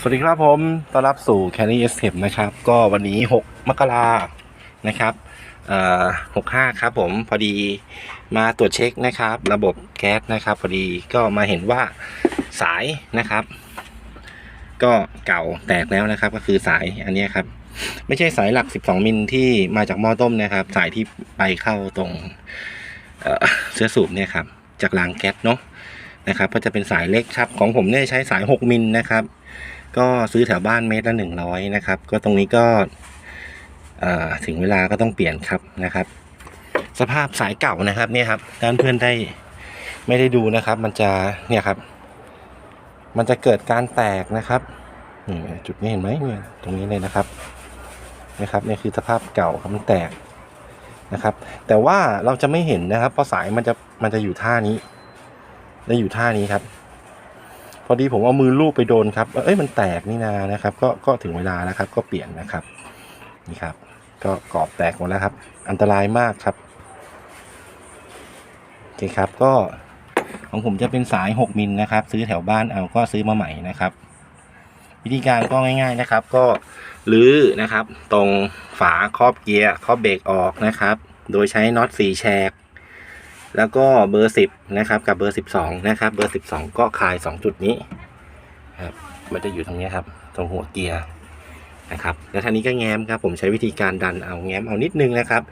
สวัสดีครับผม ต้อนรับสู่ Carry Escape นะครับ ก็วันนี้ 6 มกรานะครับเอ่อ65ครับผม พอดีมาตรวจเช็คนะครับ ระบบแก๊สนะครับ พอดีก็มาเห็นว่าสายนะครับ ก็เก่าแตกแล้วนะครับ ก็คือสายอันนี้ครับ ไม่ใช่สายหลัก 12 มิลที่มาจากหม้อต้มนะครับ สายที่ไปเข้าตรงเอ่อเสื้อสูบเนี่ยครับ จากรางแก๊สเนาะนะครับ ก็จะเป็นสายเล็กครับ ของผมเนี่ยใช้สาย 6 มิลนะครับ ก็ซื้อแถวบ้านเมตรละหนึ่งร้อยนะครับ ก็ตรงนี้ก็ถึงเวลาก็ต้องเปลี่ยนครับนะครับ สภาพสายเก่านะครับเนี่ยครับด้านเพื่อนได้ไม่ได้ดูนะครับ มันจะเนี่ยครับ มันจะเกิดการแตกนะครับจุดนี้เห็นไหมเนี่ยตรงนี้เลยนะครับนะครับนี่คือสภาพเก่าครับมันแตกนะครับ แต่ว่าเราจะไม่เห็นนะครับ เพราะสายมันจะมันจะอยู่ท่านี้ได้อยู่ท่านี้ครับ พอดีผมเอามือลูบไปโดนครับ เอ้ยมันแตกนี่นานะครับ ก็ก็ถึงเวลาแล้วครับ ก็เปลี่ยนนะครับ นี่ครับ ก็กรอบแตกหมดแล้วครับ อันตรายมากครับโอเคครับก็ของผมจะเป็นสาย 6 มิลนะครับ ซื้อแถวบ้านเอาก็ซื้อมาใหม่นะครับ วิธีการก็ง่าย ๆนะครับ ก็ลื้อนะครับ ตรงฝาครอบเกียร์ครอบเบรกออกนะครับ โดยใช้น็อตสีแฉก แล้วก็เบอร์สิบนะครับ กับเบอร์สิบสองนะครับ เบอร์สิบสองก็คลายสองจุดนี้ครับมันจะอยู่ตรงนี้ครับ ตรงหัวเกียร์นะครับ แล้วท่านี้ก็แง้มครับ ผมใช้วิธีการดันเอาแง้มเอานิดนึงนะครับ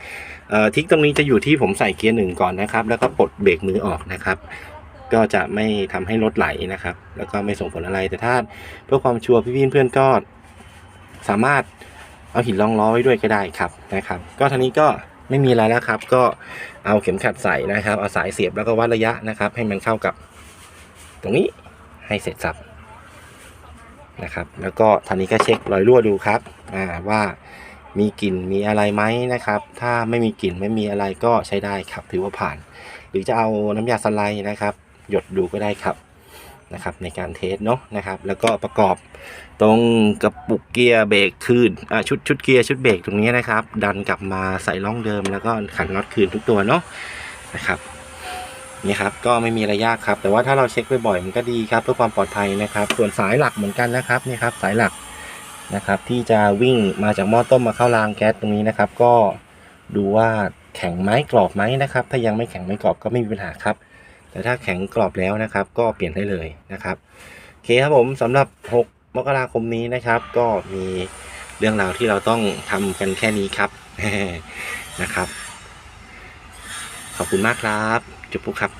ทิกตรงนี้จะอยู่ที่ผมใส่เกียร์หนึ่งก่อนนะครับ แล้วก็ปลดเบรกมือออกนะครับ ก็จะไม่ทำให้รถไหลนะครับ แล้วก็ไม่ส่งผลอะไร แต่ถ้าเพื่อความชัวร์พี่ๆเพื่อนก็สามารถเอาหินรองล้อไว้ด้วยก็ได้ครับนะครับ ก็ท่านี้ก็ ไม่มีอะไรแล้วครับ ก็เอาเข็มขัดใส่นะครับ เอาสายเสียบแล้วก็วัดระยะนะครับ ให้มันเข้ากับ ตรงนี้ให้เสร็จสับนะครับ แล้วก็ท่างนี้ก็เช็ครอยรั่วดูครับอ่าว่ามีกลิ่นมีอะไรไหมนะครับ ถ้าไม่มีกลิ่นไม่มีอะไรก็ใช้ได้ครับ ถือว่าผ่าน หรือจะเอาน้ำยาสไลด์นะครับ หยดดูก็ได้ครับ นะครับในการเทสเนาะนะครับ แล้วก็ประกอบตรงกระปุกเกียร์เบรกคืนอ่าชุดชุดเกียร์ชุดเบรกตรงนี้นะครับ ดันกลับมาใส่ร่องเดิมแล้วก็ขันน็อตคืนทุกตัวเนาะนะครับนี่ครับก็ไม่มีอะไรยากครับ แต่ว่าถ้าเราเช็คบ่อยๆมันก็ดีครับ เพื่อความปลอดภัยนะครับ ส่วนสายหลักเหมือนกันนะครับนี่ครับสายหลักนะครับ ที่จะวิ่งมาจากหม้อต้มมาเข้ารางแก๊สตรงนี้นะครับ ก็ดูว่าแข็งไหมกรอบไหมนะครับ ถ้ายังไม่แข็งไม่กรอบก็ไม่มีปัญหาครับ แต่ถ้าแข็งกรอบแล้วนะครับ ก็เปลี่ยนได้เลยนะครับโอเคครับผมสำหรับ 6 มกราคมนี้นะครับ ก็มีเรื่องราวที่เราต้องทำกันแค่นี้ครับนะครับ ขอบคุณมากครับ จุ๊บปุ๊กครับ